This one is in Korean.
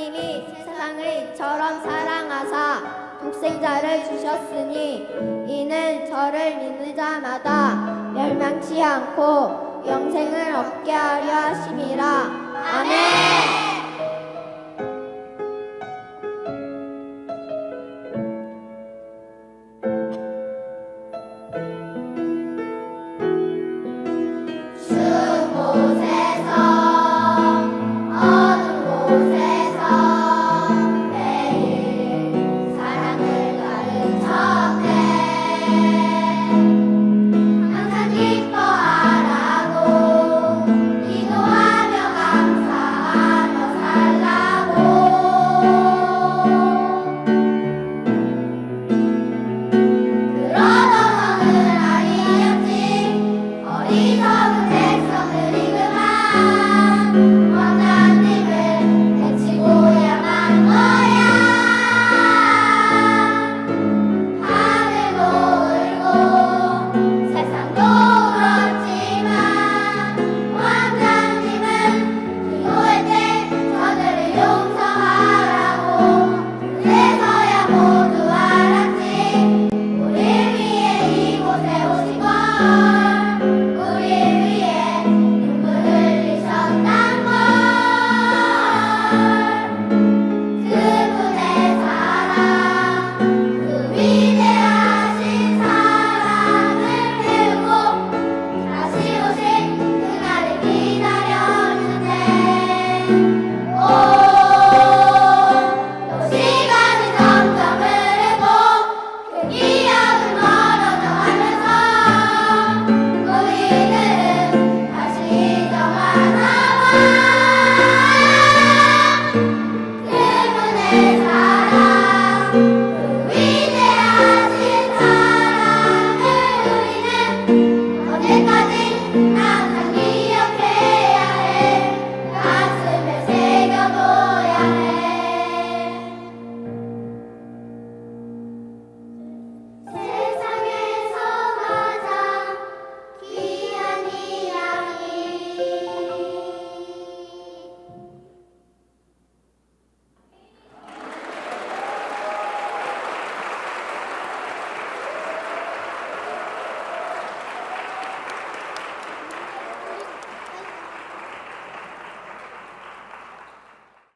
하나님이 세상을 저럼 사랑하사 독생자를 주셨으니 이는 저를 믿는 자마다 멸망치 않고 영생을 얻게 하려 하심이라 아멘. Happy Father.